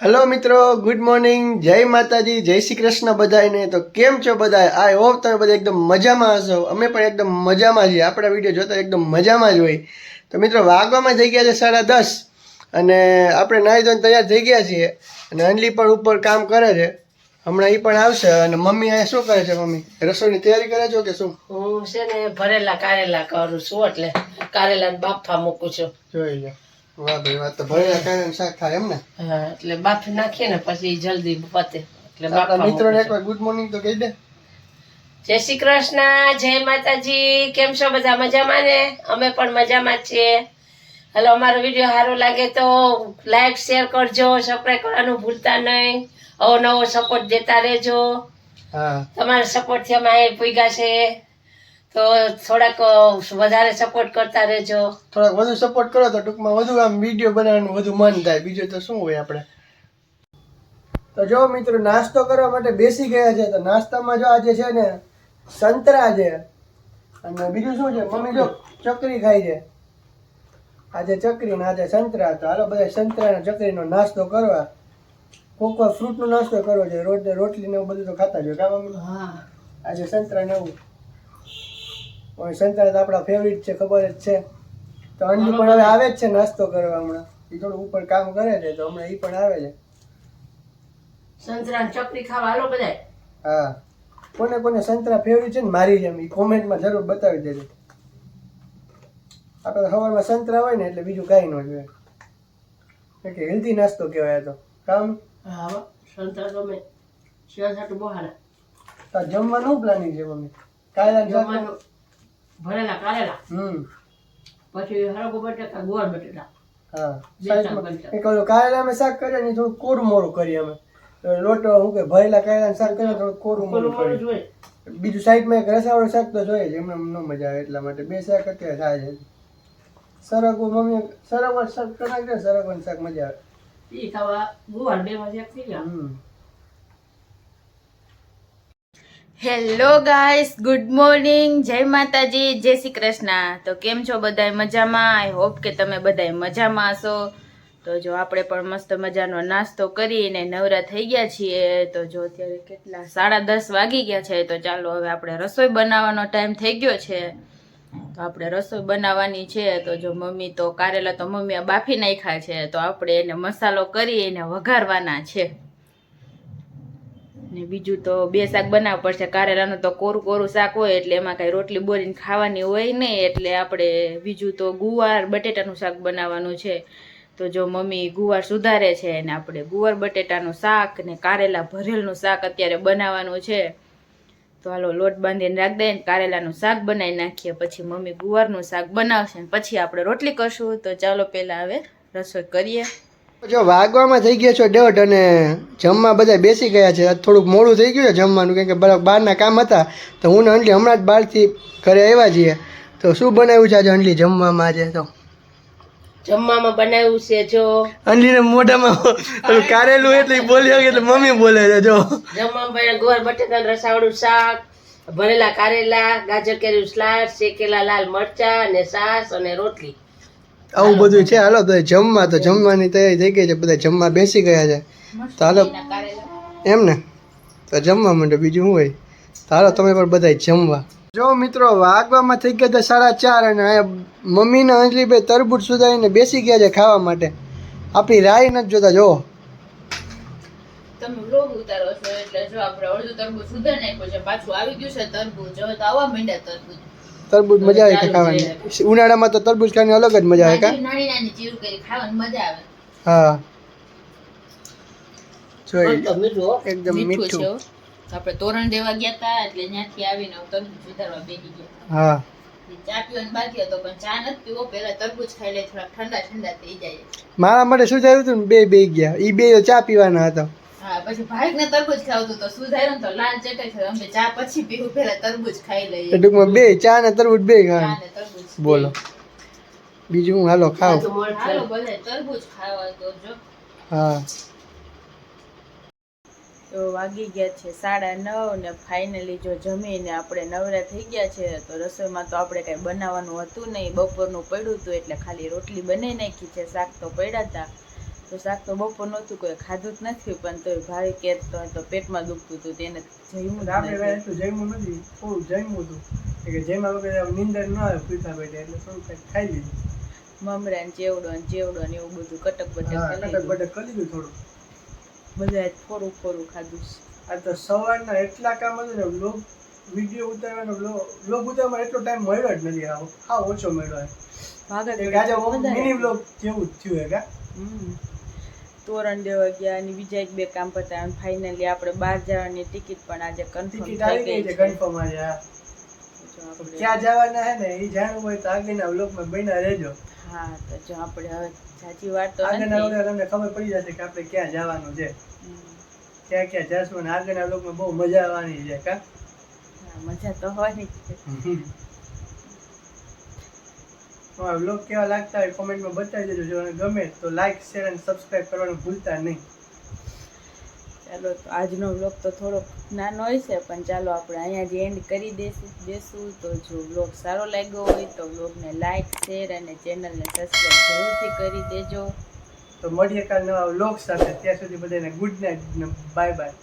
Hello મિત્રો. Good morning જય માતાજી. જય શ્રી કૃષ્ણ બધાને તો કેમ છો બધા આઈ હોપ તમે બધા એકદમ મજામાં હશો. અમે પણ એકદમ મજામાં છીએ. આપણા વીડિયો જોતા એકદમ મજામાં જ હોય. તો મિત્રો વાગવામાં થઈ ગયા છે સાડા દસ. અને આપણે નાહી ધોઈને તૈયાર થઈ ગયા છીએ. અને અંજલી પણ ઉપર કામ કરે છે. હમણાં એ પણ આવશે. અને મમ્મી અહીંયા શું કરે છે મમ્મી? રસોઈની તૈયારી કરે છો કે શું? હું છે ને ભરેલા કારેલા કરું છું એટલે? કારેલા બાફા મૂકું છું. જોઈ લો. વાહ ભાઈ વાહ તો ભરેલા કારેલાનું શાક થાય એમ ને? હા એટલે બાફી નાખીએ ને પછી જલ્દી પતે એટલે આપણા બાફા મિત્રોને મૂકું છું. એકવાર ગુડ મોર્નિંગ તો કહી દે. જય શ્રી કૃષ્ણ જય માતાજી કેમ છો બધા? મજામાં ને? અમે પણ મજામાં છીએ. હલો અમારો વીડિયો સારો લાગે તો લાઈક શેર કરજો સબસ્ક્રાઈબ કરવાનું ભૂલતા નહીં. અવો નવો સપોર્ટ દેતા રહેજો. તમારા સપોર્ટથી અમે અહીં પૂગ્યા છે. તો થોડાક વધારે સપોર્ટ કરતા રહેજો. થોડાક વધુ સપોર્ટ કરો તો ટૂંકમાં વધુ આમ વીડિયો બનાવવાનું વધુ મન થાય. બીજું તો શું હોય આપણે? તો જો મિત્રો નાસ્તો કરવા માટે બેસી ગયા છે. તો નાસ્તામાં જો આજે છે ને સંતરા છે. અને બીજું શું છે? મમ્મી જો ચકરી ખાય છે. આજે ચકરી ને આજે સંતરા તો હાલો બધા સંતરા અને ચકરીનો નાસ્તો કરવા. કોક વાર ફ્રૂટનો નાસ્તો કરવો છે. રોજ રોટલી ને એવું બધું તો ખાતા જ હોય. કા મમ્મી? હા. આજે સંતરા ને એવું ઓય સંતરા તો આપણા ફેવરિટ છે ખબર જ છે. તો અંજુ પણ હવે આવે જ છે નાસ્તો કરવા હમણાં. એ થોડું ઉપર કામ કરે છે તો હમણાં એ પણ આવે છે. સંતરા ચકરી ખાવા હાલો બધા હા. કોને કોને સંતરા ફેવરિટ છે ને મારી જેમ એ કોમેન્ટમાં જરૂર બતાવી દેજો. આપણે સવારમાં સંતરા હોય ને એટલે બીજું કાંઈ ન જોઈએ. એટલે હેલ્ધી નાસ્તો કહેવાય તો. કામ? હા સંતરા ગમે શિયાળ સાટું બહાર. તો જમવાનું પ્લાનિંગ છે મમ્મી? કાયદા જમવાનું ભરેલા કારેલા. હમ. પછી હરગો બટેકા ગોળ બટેટા. એક ઓલું કારેલા અમે શાક કરીએ ને થોડું કોરું મોરું કરીએ અમે. લોટો હું કે ભરેલા કારેલા શાક કરીએ થોડું કોરું મોરું કરીએ. બીજું સાઈડમાં એક રસાવાળું શાક તો જોઈએ એમને ન મજા આવે એટલા માટે. બે શાક અત્યારે થાય છે. સરગવું મમ્મી સરગવા શાક નાખી દે સરગવાનું શાક મજા આવે. એ ખાવા ગોળ બે માં થઈ ગયા હમ હેલો ગાઈસ ગુડ મોર્નિંગ જય માતાજી. જય શ્રી કૃષ્ણ. તો કેમ છો બધાય? મજામાં? આઈ હોપ કે તમે બધાય મજામાં હશો. તો જો આપણે પણ મસ્ત મજાનો નાસ્તો કરીને નવરા થઈ ગયા છીએ. તો જો અત્યારે કેટલા? સાડા દસ વાગી ગયા છે. તો ચાલો હવે આપણે રસોઈ બનાવવાનો ટાઈમ થઈ ગયો છે. તો આપણે રસોઈ બનાવવાની છે. તો જો મમ્મી તો કારેલા તો મમ્મી બાફી નાખ્યા છે. તો આપણે એને મસાલો કરી એને વઘારવાના છે. ને બીજું તો બે શાક બનાવવું પડશે. કારેલાનું તો કોરું કોરું શાક હોય, એટલે એમાં કાંઈ રોટલી બોરીને ખાવાની હોય નહીં, એટલે આપણે બીજું તો ગુવાર બટેટાનું શાક બનાવવાનું છે. તો જો મમ્મી ગુવાર સુધારે છે અને આપણે ગુવાર બટેટાનું શાક ને કારેલા ભરેલનું શાક અત્યારે બનાવવાનું છે. તો હાલો લોટ બાંધીને રાખ દઈએ ને, કારેલાનું શાક બનાવી નાખીએ, પછી મમ્મી ગુવારનું શાક બનાવશે ને, પછી આપણે રોટલી કરશું. તો ચાલો પહેલાં હવે રસોઈ કરીએ. જો વાગવામાં થઈ ગયા છો દોઢ અને જમવા બધા બેસી ગયા છે. થોડુંક મોડું થઈ ગયું છે જમવાનું કેમ કે બહારના કામ હતા. તો હું ને અંજલી હમણાં જ બહારથી ઘરે આવ્યા છીએ. તો શું બનાવ્યું છે આજે અંજલી જમવામાં આજે તો? જમવામાં બનાવ્યું છે જો. અંજલીને મોઢામાં કારેલું એટલે બોલ્યો એટલે મમ્મી બોલે છે જો. જમવામાં ગોળ બટેટા રસાવાળું શાક ભરેલા કારેલા ગાજર કેરી સ્લાડ શેકેલા લાલ મરચા અને સાસ અને રોટલી. આવું બધું છે. હાલો. તો જમવા તો જમવાની તૈયારી થઈ ગઈ છે. બધા જમવા બેસી ગયા છે. તો હાલો. એમ ને? તો જમવા માંડે બીજું શું હોય? તો હાલો તમે પણ બધા જમવા. જો મિત્રો વાગવામાં થઈ ગયા હતા સાડા ચાર અને અહીંયા મમ્મીને અંજલીભાઈ તરબૂચ સુધારીને બેસી ગયા છે ખાવા માટે. આપણી રાય નથી જોતા જો. તમે વ્લોગ ઉતારો છો એટલે જો આપણે અડધું તરબૂચ સુધાર નાખ્યું છે પાછું આવી ગયું છે તરબૂચ. હવે તો આવવા માંડ્યા તરબૂચ. તરબૂચ મજા આવે ખાવાની. ઉનાળામાં તો તરબૂજ ખાવાની અલગ જ મજા આવે કા? નાની નાની ચીર કરી ખાવાની મજા આવે. હા. તો એકદમ મીઠું. આપણે તોરણ દેવા ગયા હતા એટલે ત્યાંથી આવીને હવે તરબૂચ સુધારવા બેસી ગયા હા. ચા પીવાનું બાકી હતો પણ ચા નથી તરબૂચ ખાઈ લે થોડા ઠંડા ઠંડા થઈ જાય. મારા માટે શું થયું હતું ને બે બે ગયા. એ બે ચા પીવાના હતા. હા પછી ભાઈ ને ખાવતું તો સુધાર્યું તો લાલ ચટક છે અમે ચા પછી પીવું પહેલા તરબૂચ ખાઈ લઈએ. ટૂંકમાં બે ચા ને તરબૂચ બે ચા ખાવાનું ને તરબૂચ બોલો. બીજું હાલો ખાવ. હાલો થયું. બધા ખાવા તો જો. હા. તો વાગી ગયા છે સાડા નવ ને ફાઇનલી જો જમીને આપણે નવરા થઈ ગયા છે તો રસોઈમાં તો આપણે કાંઈ બનાવવાનું હતું નહીં. બપોરનું પડ્યું હતું એટલે ખાલી રોટલી બનાવી નાખી છે શાક તો પડ્યા હતા. તો શાક તો બપોર નહોતું કોઈ ખાધું જ નથી પણ તો ભાઈ કહેતો હતો પેટમાં દુખતું હતું તેને જમ્યું જમ્યું નથી થોડું જમ્યું હતું. કે જેમાં વગર નીંદર ન આવે પીતા બેઠે એટલે થોડું કંઈક ખાઈ લીધું. મમરા ને ચેવડો ને ચેવડો ને એવું બધું કટક બટક કટક. બટક કરી દીધું થોડું બધા થોડું થોડું ખાધું. આ તો સવારના એટલા કામ હતું ને લોક વીડિયો ઉતારવાનો લોક ઉતારવામાં એટલો ટાઈમ મળ્યો જ નથી આવો હા ઓછો મળ્યો આજે મિની વ્લોગ જેવું જ થયું હે કા? હમ. તોરણ દેવા ગયા અને બીજા એક બે કામ પતા ફાઇનલી આપણે બહાર જવાની ટિકિટ પણ આજે કન્ફર્મ થઈ ગઈ છે કન્ફર્મ આજે ક્યાં જવાના હે ને એ જાણવું હોય તો આગળના વ્લોગમાં બન્યા રહેજો. હા તો જો આપણે હવે સાચી વાત તો આગળના નથી. વ્લોગમાં તમને ખબર પડી જશે કે આપણે ક્યાં જવાનું છે. ક્યાં ક્યાં જશું અને આગળના વ્લોગમાં બહુ મજા આવવાની છે કા? મજા તો હોય જ છે. તમારા બ્લોગ કેવા લાગતા હોય કોમેન્ટમાં બતાવી દેજો. જો ગમે તો લાઈક શેર અને સબસ્ક્રાઈબ કરવાનું ભૂલતા નહીં. ચાલો તો આજનો બ્લોગ તો થોડોક નાનો હોય છે પણ ચાલો આપણે અહીંયા જ એન્ડ કરી દેશું દેશું તો જો બ્લોગ સારો લાગ્યો હોય તો બ્લોગને લાઈક શેર અને ચેનલને સબસ્ક્રાઈબ જરૂરથી કરી દેજો. તો મળીએ કાલ નવા બ્લોગ સાથે. ત્યાં સુધી બધાને ગુડ નાઇટ બાય બાય